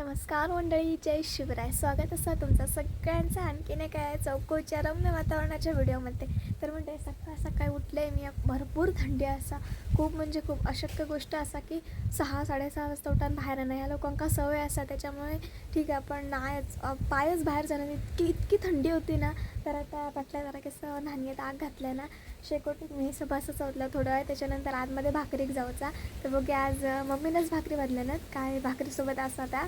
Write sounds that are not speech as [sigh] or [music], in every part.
नमस्कार मंडळी जय शिवराय. स्वागत असं तुमचं सगळ्यांचं आणखीन एका या चौकोच्या रम्य वातावरणाच्या व्हिडिओमध्ये. तर म्हणजे सकाळ सकाळी उठले मी भरपूर थंडी असा खूप म्हणजे खूप अशक्य गोष्ट असा की सहा साडेसहा वाजता उठान बाहेर नाही या लोकांका सवय असा त्याच्यामुळे ठीक आहे पण नाहीच पायच बाहेर जाणं इतकी इतकी थंडी होती ना तर आता बाटल्या जरा कसं नाणीत आग घातलं ना शेकोटीत मी सभासं चौथलं थोडं. वेळ त्याच्यानंतर आतमध्ये भाकरीक जाऊचा. तर बघे आज मम्मीनंच भाकरी बदल्या ना काय भाकरीसोबत असा त्या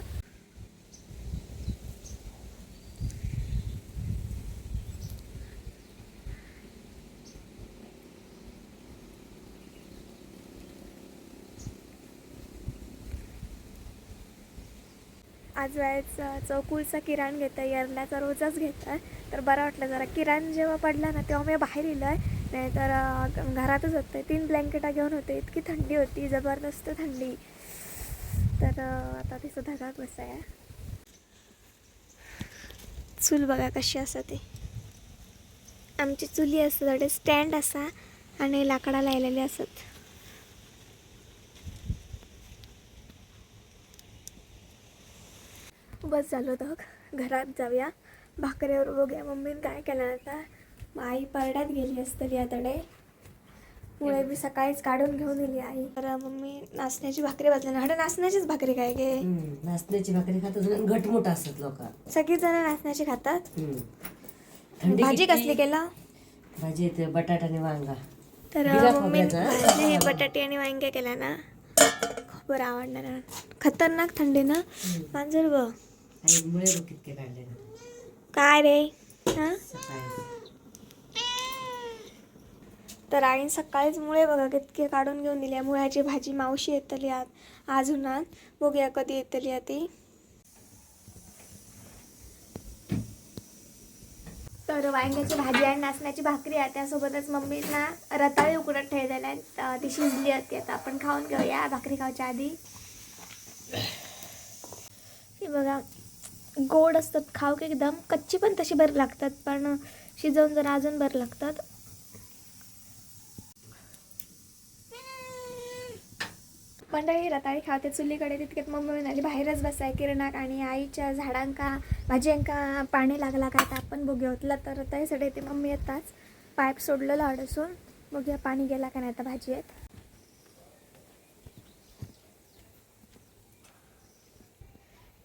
आज वेळेस चौकुलचा किराण घेतं आहे तर रोजच घेतं आहे तर बरं वाटलं जरा. किराण जेव्हा पडला ना तेव्हा मी बाहेर इलं आहे नाहीतर अं, घरातच होते. तीन ब्लँकेटा घेऊन होते. इतकी थंडी होती जबरदस्त थंडी. तर आता आता तिचं धगाक बसाय चूल बघा कशी असा ते आमची चुली असं थोडे स्टँड असा आणि लाकडा लायलेले असत बस झालो तर घरात जाऊया. भाकरीवर बघूया. मम्मीने काय केलं आता? आई परड्यात गेली असतली आतडे मुळे मी सकाळीच काढून घेऊन गेली आई. तर मम्मी नाचण्याची भाकरी बदला ना नाचण्याचीच भाकरी काय गे? नाचण्याची भाकरी खातात घटमुट असतात लोक. सगळी जण नाचण्याची खातात? भाजी कसली केला? भाजी येते बटाटा आणि वांगा. तर मम्मी? भाजी बटाटे आणि वांग्या केल्या ना. खूप आवडणार. खतरनाक थंडी ना? मांजर ग. आणि मुळे बघ कितके काढले ना काय रे? हा? सकाळी तर आईन सकाळीच मुळे बघा कितके काढून घेऊन दिली. मुळ्याची भाजी मावशी येतली आत अजून आत बघूया कधी येतली आ ती. तर वांग्याची भाजी आणि नाचण्याची भाकरी आहे. त्यासोबतच मम्मीना रताळी उकडत ठेवलेल्या आहेत. अं, ती शिजली होती. आता आपण खाऊन घेऊया भाकरी खायच्या आधी. हे बघा. गोड असतात खाऊ की एकदम कच्ची पण तशी बरं लागतात पण शिजवून जरा अजून बरं लागतात. मंडळी रताळी खावते चुलीकडे तितक्यात मम्मी म्हणाली बाहेरच बसाय किरणाक आणि आईच्या झाडांका भाज्यांका पाणी लागला का आता आपण बघूया. होतला तर रताळीसाठी ते मम्मी येताच पाईप सोडलेलं अडसून बघूया पाणी गेला का नाही आता भाजी येत.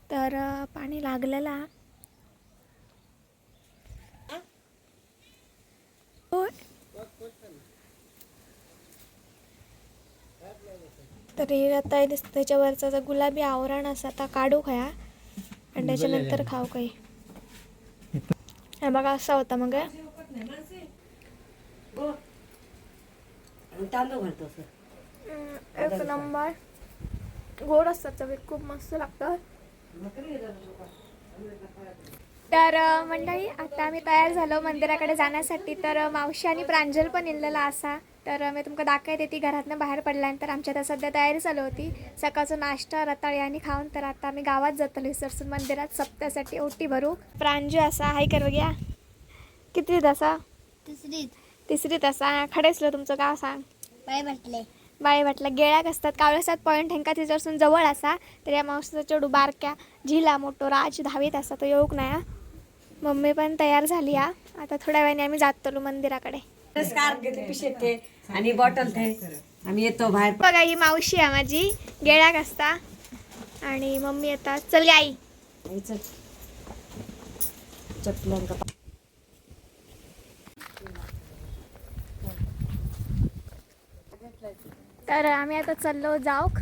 तर पाणी लागलेला होय. तर हे आता दिसतं त्याच्यावरचा जो गुलाबी आवरण असा आता काढू खया. आणि त्याच्यानंतर खाऊ काही. हे बघा असा होता मग तांदूळ घालतो एक नंबर. गोड असतात चवीत खूप मस्त लागतात. तर मंडळी आता आम्ही तयार झालो मंदिराकडे जाण्यासाठी. तर मावशी आणि प्रांजल पण इल्लेला असा. तर मी तुमका दाखवते ती घरातनं बाहेर पडल्यानंतर आमच्या आता सध्या तयारी चालू होती. सकाळचं नाश्ता रताळी आणि खाऊन. तर आता आम्ही गावात जातो विसरसून मंदिरात सप्त्यासाठी ओटी भरू. प्रांजू असा हाय कर बघ्या किती असा तिसरीत. तिसरीत असा. खडेसलं तुमचं गाव सांग. पाय म्हटले बाय वाटलं गेळ्याक असतात कावळ्यासात पॉईंट हेंका तिच्यापासून जवळ असा. तर या मावसाचा चेडू बारक्या झिला मोठो राज दहावीत असा तो येऊक हा. मम्मी पण तयार झाली हा. आता थोड्या वेळाने आम्ही जातो मंदिराकडे. स्कार्फ पिशेत आणि बॉटल ते आम्ही येतो बाहेर. बघा ही मावशी आहे माझी गेळ्याक असता. आणि मम्मी येतात चल गे आई. चपलांका तर आम्ही आता चाललो जाऊक.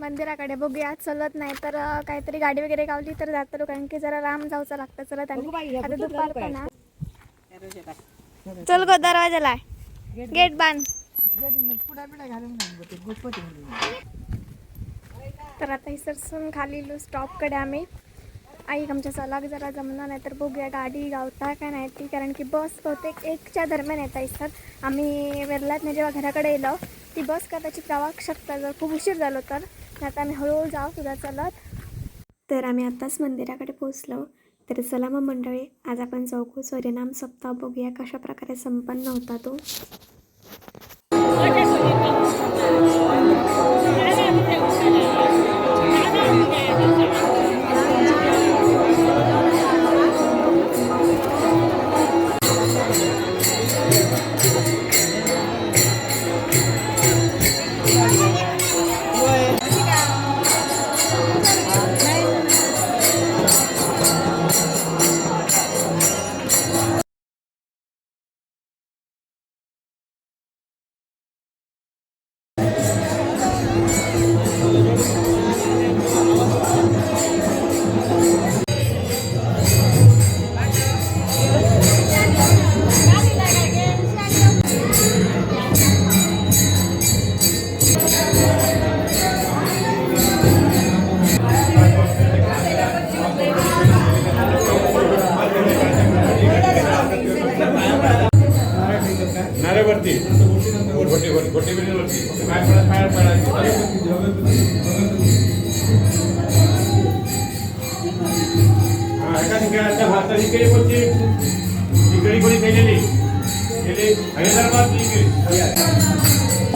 मंदिराकडे बघूया. चलत नाही तर काहीतरी गाडी वगैरे गावली तर जातो कारण की जरा लांब जाऊचं लागतं चलत आणि आता दुपार पण. चल गो दरवाजाला. गेट बांध. तर आता इसरसून खाली स्टॉपकडे आम्ही. आई आमच्या चलाक जरा जमणार नाही तर बघूया गाडी गावता का नाही ती. कारण की बस बहुतेक एकच्या दरम्यान येता असतात आम्ही वेरल्यात जेव्हा घराकडे येलो ती बस कदाचित गावाक शकता. जर खूप उशीर झालो तर. आता आम्ही हळूहळू जाऊ सुद्धा. चलत तर आम्ही आत्ताच मंदिराकडे पोहोचलो. तर चला मग मंडळी आज आपण चौकू सूर्यनाम सप्ताह बघूया कशा प्रकारे संपन्न होता तो. ગયા હતા નીકળી પછી નીકળી પડી થઈ ગયેલી? એટલે હૈદરાબાદ નીકળી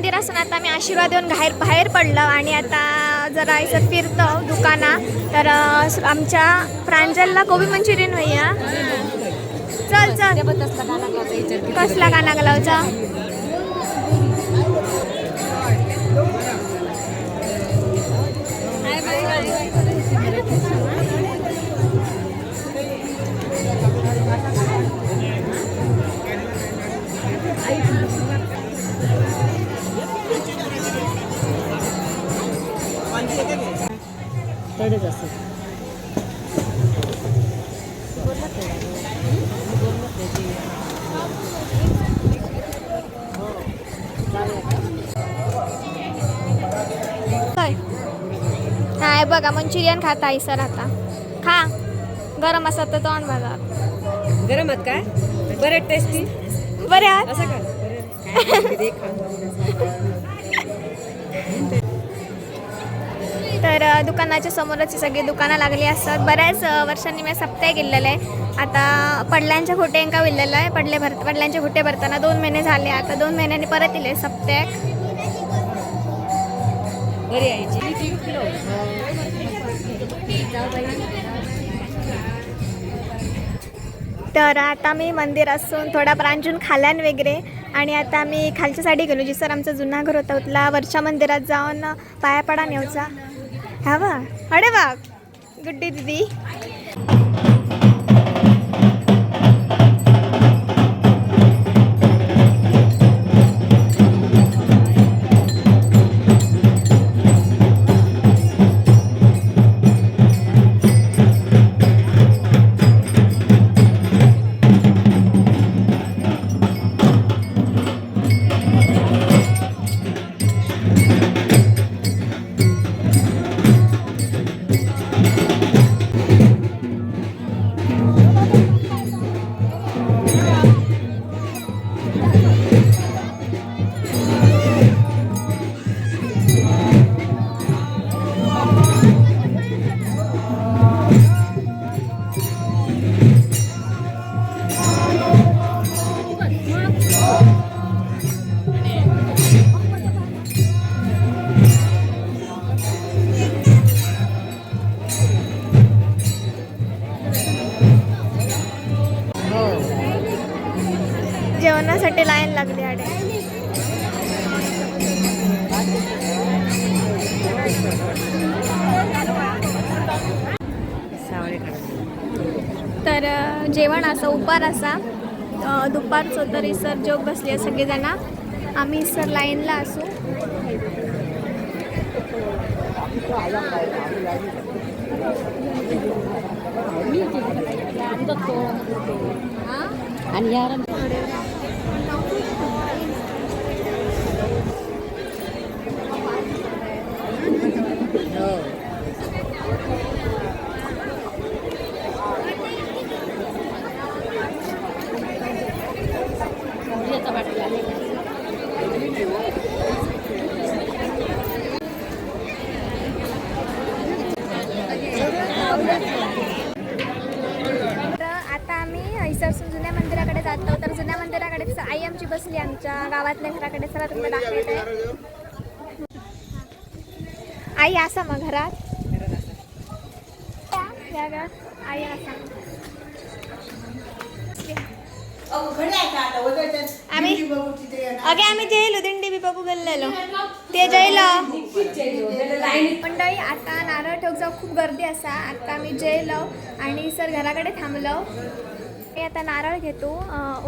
तर अ, मंदिरासून आता आम्ही आशीर्वाद देऊन बाहेर बाहेर पडलो आणि आता जरा इथं फिरतो दुकाना. तर आमच्या प्रांजलला कोबी मंचुरियन भैया चल चल. कसला गाणा गलावचा तेवढेच असते काय हाय बघा मंचुरियन खाता आहे सर आता खा. गरम असत तर तोंड बघा गरम आहेत काय? बरं टेस्टी? बरे आहात. असं का? [laughs] तर दुकानाच्या समोरच सगळी दुकानं लागली असतात. बऱ्याच वर्षांनी मी सप्ताह गेलेलं. आहे आता पडल्यांच्या खोटे का विल्लेलं आहे. पडले भर पडल्यांचे खोटे भरताना दोन महिने झाले. आता दोन महिन्यांनी परत सप्त्याक बरी यायची. तर आता मी मंदिर असून थोडा प्रांजून खाल्यान वगैरे. आणि आता आम्ही खालच्या साईडी गेलो. जी सर आमचं जुना घर होता उतला वरच्या मंदिरात जाऊन पाया पडा नेवचा हा वा अरे वा तर जेवण असं उपार असा. दुपारचं तर इसर जोग बसली आहे सगळेजण. आम्ही इसर लाईनला असू. आणि यार हो तर आता आम्ही हैसरसून जुन्या मंदिराकडे जातो तर जुन्या मंदिराकडे आई आमची बसली आमच्या गावातल्या घराकडे चला तुम्हाला दाखवते असा मग घरात? आई आम्ही अगे आम्ही जेलो दिंडी बी बघू गेलेलो. ते जेलो मंडळी आता नारळ ठोक जाऊ खूप गर्दी असा. आता आम्ही जेलो आणि सर घराकडे थांबलो. मी आता नारळ घेतो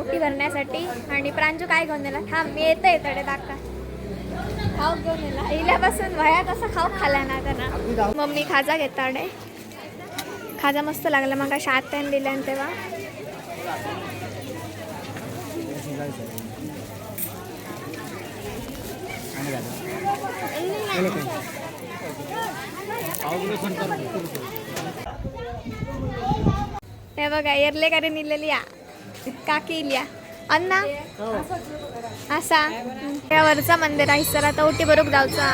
ओटी भरण्यासाठी. आणि प्रांजू काय घेऊन दिला थांब मी येतं येतडे दाखवा. खाऊ घेऊन येला इल्यापासून वया कसा खाऊ खाला ना त्यांना मम्मी खाजा घेताडे खाजा मस्त लागला. मग शात टाइम दिल्यान तेव्हा. हे बघा एरलेकारे निलेली या. काकी इल्या अन्ना असा. त्या वरचा मंदिर आहे सर आता ओटी बरोबर जाऊचा.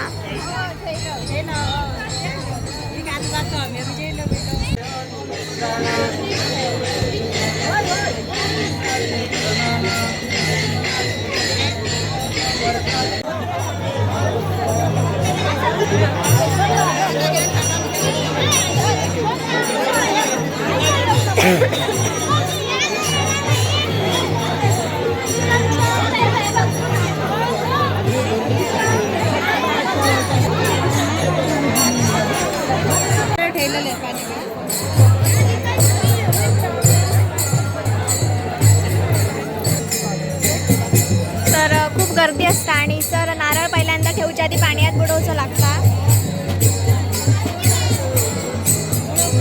गर्दी असता आणि सर नारळ पहिल्यांदा ठेवच्या आधी पाण्यात बुडवचं लागता.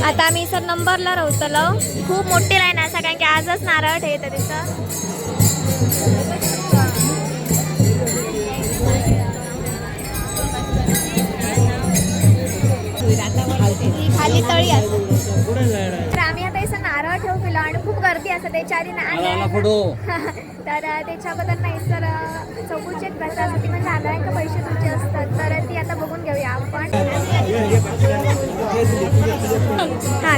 आता मी सर नंबरला राहतलो खूप मोठी लाईन असा कारण की आजच नारळ ठेवतं तिथं ही खाली तळी असते. तर आम्ही आता इथं नारळ ठेवू गेलो आणि खूप गर्दी असते त्याच्या आधी [laughs] तर त्याच्याबद्दल नाही सर चौकूची असते म्हणजे आंधळ्यांका पैसे तुमचे असतात तर ती आता बघून घेऊया आपण. हा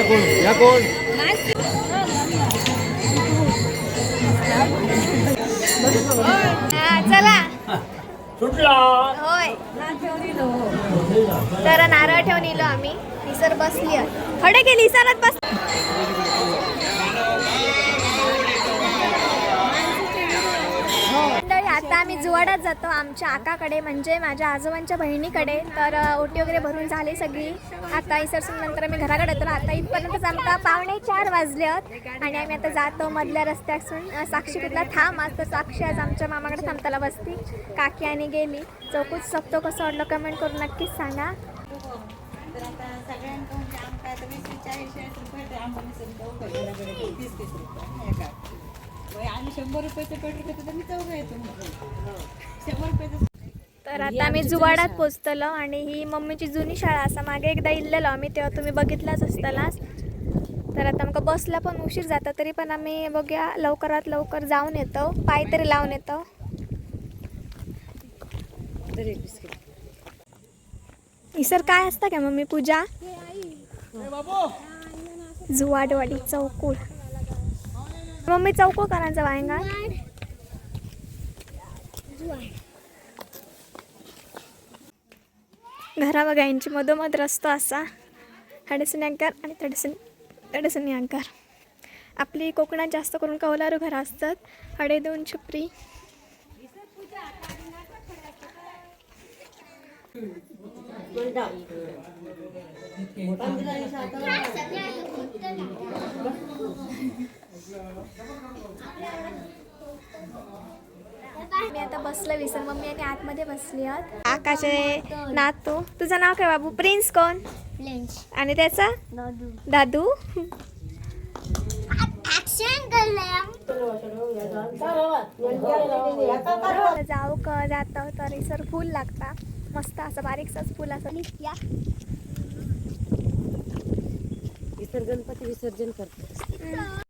या कोण? या कोण? चला. सुटला. होय. तर नारळ ठेवून आम्ही. ही सर बसली हडे गेली सरत बस मंडळी, आता आम्ही जुवाडात जातो. आमच्या आकाकडे म्हणजे माझ्या आजोबांच्या बहिणीकडे. तर ओटी वगैरे भरून झाली सगळी. आता इसरसून नंतर आम्ही घराकडे तर आता इथपर्यंतच आमका पावणे चार वाजले आहेत आणि आम्ही आता जातो मधल्या रस्त्यासून साक्षी कुठला थांब. आज तर साक्षी आज आमच्या मामाकडे थांबताला बसती. काकी आणि गेली. चौकूच सप्तो कसं वाटलं कमेंट करून नक्कीच सांगा. तर सगळ्यांकडून आम्ही शंभर रुपयाचं पेट्रोल घेतो तर मी चौघं येतो शंभर रुपयाचं तर आता आम्ही जुवाडात पोचतलो आणि ही मम्मीची जुनी शाळा असा मागे एकदा इल्लेलो आम्ही तेव्हा तुम्ही बघितलाच असतालाच तर आता आमका बसला पण उशीर जाता तरी पण आम्ही बघूया लवकरात लवकर जाऊन येतो पाय तरी लावून येतो. सर काय असतं का मम्मी पूजा? जुवाडवाडी चौकुळ. मम्मी चौकुळ करायचं वायंगा घरा बघा यांची मधोमध रस्तो असा. हडसणी अंकार आणि तडसून तडसून अंकार आपली कोकणात जास्त करून कौलारू घरं असतात. हडे दोन छपरी. मी आता बसलो विसर मम्मी आणि आतमध्ये बसली आहात आकाश आहे नातू. तुझं नाव काय बाबू? प्रिन्स कोण? आणि त्याचा? दादू. दादू? ऍक्शन करलंय जाऊ क जातो तरी सर फूल लागता मस्त असं बारीकसाच फूल असं. या गणपती विसर्जन करतो.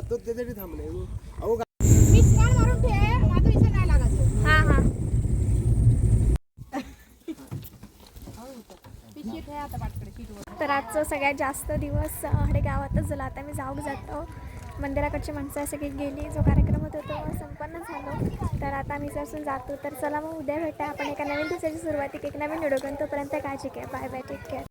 तो त्यासाठी थांबले अहो हा हा तर आजचं सगळ्यात जास्त दिवस हडे गावातच झाला. आता मी जाऊ जातो. मंदिराकडची माणसं असं काही गेली जो कार्यक्रम होता तो संपन्न झालो. तर आता मी जसून जातो तर चला मग उद्या भेटा आपण एका नवीन दिवसाची सुरुवाती एक नवीन व्हिडिओ तोपर्यंत काळजी घ्या. Bye bye take care